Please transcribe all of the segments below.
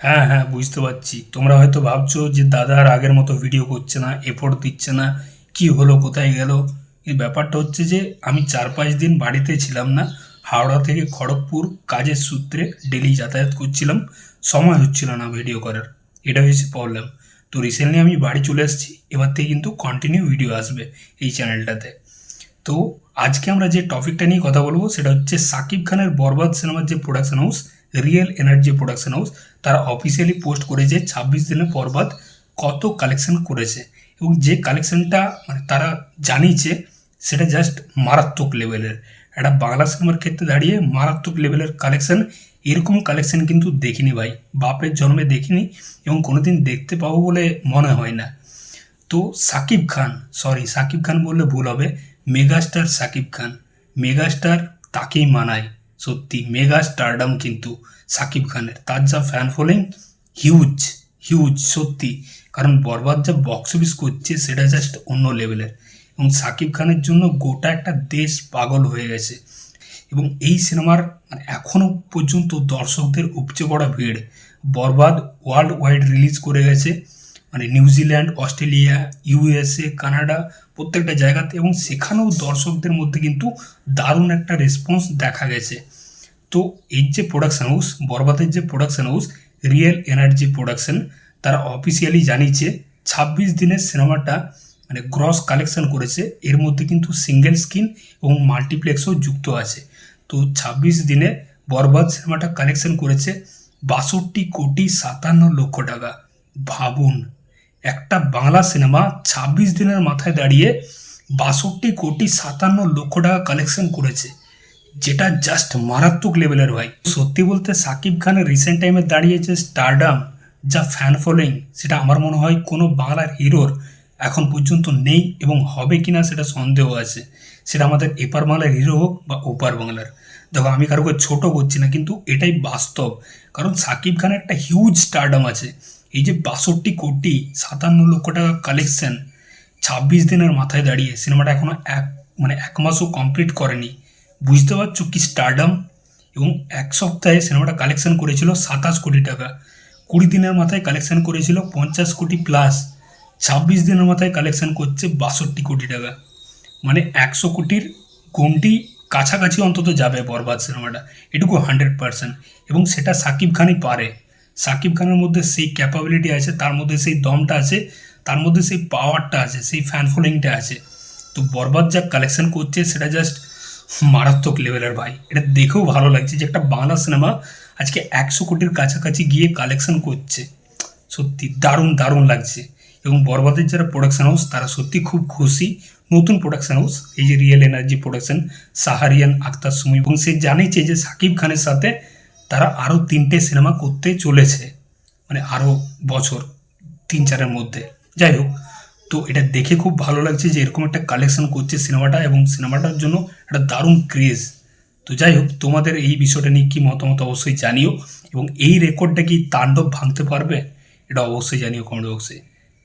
হ্যাঁ হ্যাঁ বুঝতে পারছি। তোমরা হয়তো ভাবছ যে দাদা আর আগের মতো ভিডিও করছে না এফোর্ট দিচ্ছে না, কি হলো, কোথায় গেল? এই ব্যাপারটা হচ্ছে যে আমি চার পাঁচ দিন বাড়িতে ছিলাম না, হাওড়া থেকে খড়গপুর কাজের সূত্রে ডেলি যাতায়াত করছিলাম, সময় হচ্ছিল না ভিডিও করার। এটা হয়েছে প্রবলেম তো রিসেন্টলি আমি বাড়ি চলে এসেছি, এবার থেকে কিন্তু কন্টিনিউ ভিডিও আসবে এই চ্যানেলটাতে তো আজকে আমরা যে টপিকটা নিয়ে কথা বলব, সেটা হচ্ছে সাকিব খানের বরবাদ সিনেমার যে production house real energy production house তারা অফিসিয়ালি পোস্ট করেছে ছাব্বিশ দিনে বরবাদ কত কালেকশন করেছে এবং যে কালেকশনটা মানে তারা জানিয়েছে সেটা জাস্ট মারাত্মক লেভেলের একটা বাংলা সিনেমার ক্ষেত্রে দাঁড়িয়ে মারাত্মক লেভেলের কালেকশন এরকম কালেকশন কিন্তু দেখিনি ভাই। বাপের জন্মে দেখিনি এবং কোনোদিন দেখতে পাবো বলে মনে হয় না। তো সাকিব খান সরি সাকিব খান বললে ভুল হবে মেগাস্টার সাকিব খান মেগাস্টার তাকেই মানায়। সত্যি মেগা স্টারডাম কিন্তু সাকিব খানের। তার যা ফ্যান ফলোয়িং হিউজ হিউজ সত্যি। কারণ বরবাদ যা বক্স অফিস করছে, সেটা জাস্ট অন্য লেভেলের এবং সাকিব খানের জন্য গোটা একটা দেশ পাগল হয়ে গেছে। এবং এই সিনেমার মানে এখনও পর্যন্ত দর্শকদের উপচে পড়া ভিড়। বরবাদ ওয়ার্ল্ড ওয়াইড রিলিজ করে গেছে। মানে নিউজিল্যান্ড অস্ট্রেলিয়া ইউএসএ কানাডা প্রত্যেকটা জায়গাতে এবং সেখানেও দর্শকদের মধ্যে কিন্তু দারুণ একটা রেসপন্স দেখা গেছে। তো এই যে প্রোডাকশন হাউস বরবাদের যে production house real energy production তারা অফিসিয়ালি জানিয়েছে ছাব্বিশ দিনের সিনেমাটা মানে গ্রস কালেকশন করেছে। এর মধ্যে কিন্তু সিঙ্গেল স্ক্রিন এবং মাল্টিপ্লেক্সও যুক্ত আছে। তো ছাব্বিশ দিনে বরবাদ সিনেমাটা কালেকশন করেছে বাষট্টি কোটি সাতান্ন লক্ষ টাকা। ভাবুন। একটা বাংলা সিনেমা ছাব্বিশ দিনের মাথায় দাঁড়িয়ে বাষট্টি কোটি সাতান্ন লক্ষ টাকা কালেকশন করেছে, যেটা জাস্ট মারাত্মক লেভেলের ভাই। সত্যি বলতে সাকিব খানের রিসেন্ট টাইমে দাঁড়িয়েছে স্টারডাম যা ফ্যান ফলোয়িং সেটা আমার মনে হয় কোনো বাংলার হিরোর এখন পর্যন্ত নেই এবং হবে কি না সেটা সন্দেহ আছে। সেটা আমাদের এপার বাংলার হিরো হোক বা ওপার বাংলার। দেখো, আমি কারোকে ছোট করছি না, কিন্তু এটাই বাস্তব। কারণ সাকিব খানের একটা হিউজ স্টারডাম আছে। এই যে বাষট্টি কোটি সাতান্ন লক্ষ টাকা কালেকশন ছাব্বিশ দিনের মাথায় দাঁড়িয়ে সিনেমাটা এখনও এক মানে এক মাসও কমপ্লিট করেনি। বুঝতে পারছ কি স্টারডাম এবং এক সপ্তাহে সিনেমাটা কালেকশন করেছিল সাতাশ কোটি টাকা। কুড়ি দিনের মাথায় কালেকশন করেছিল পঞ্চাশ কোটি প্লাস ছাব্বিশ দিনের মাথায় কালেকশন করছে বাষট্টি কোটি টাকা। মানে একশো কোটির গন্ডি কাছাকাছি অন্তত যাবে বরবাদ সিনেমাটা। এটুকু হান্ড্রেড পার্সেন্ট এবং সেটা সাকিব খানই পারে। সাকিব খানের মধ্যে সেই ক্যাপাবিলিটি আছে, তার মধ্যে সেই দমটা আছে, তার মধ্যে সেই পাওয়ারটা আছে, সেই ফ্যান ফলোয়িংটা আছে। তো বরবাদ যা কালেকশন করছে, সেটা জাস্ট মারাত্মক লেভেলের ভাই। এটা দেখেও ভালো লাগছে যে একটা বাংলা সিনেমা আজকে একশো কোটির কাছাকাছি গিয়ে কালেকশন করছে। সত্যি দারুণ দারুণ লাগছে। এবং বরবাদের যারা প্রোডাকশন হাউস তারা সত্যি খুব খুশি। নতুন প্রোডাকশন হাউস এই যে real energy production Shahariyan, Akter Sumi এবং সে জানিয়েছে যে সাকিব খানের সাথে তারা আরও তিনটে সিনেমা করতে চলেছে মানে আরও বছর, তিন চারের মধ্যে। যাই হোক, তো এটা দেখে খুব ভালো লাগছে যে এরকম একটা কালেকশন করছে সিনেমাটা এবং সিনেমাটার জন্য একটা দারুণ ক্রেজ তো যাই হোক, তোমাদের এই বিষয়টা নিয়ে কী মতামত অবশ্যই জানিও এবং এই রেকর্ডটা কি তাণ্ডব ভাঙতে পারবে? এটা অবশ্যই জানিও কমেন্ট বক্সে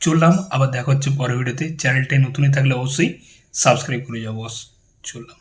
চললাম, আবার দেখা হচ্ছে পরের ভিডিওতে চ্যানেলটাই নতুনই থাকলে অবশ্যই সাবস্ক্রাইব করে যাব বস চললাম।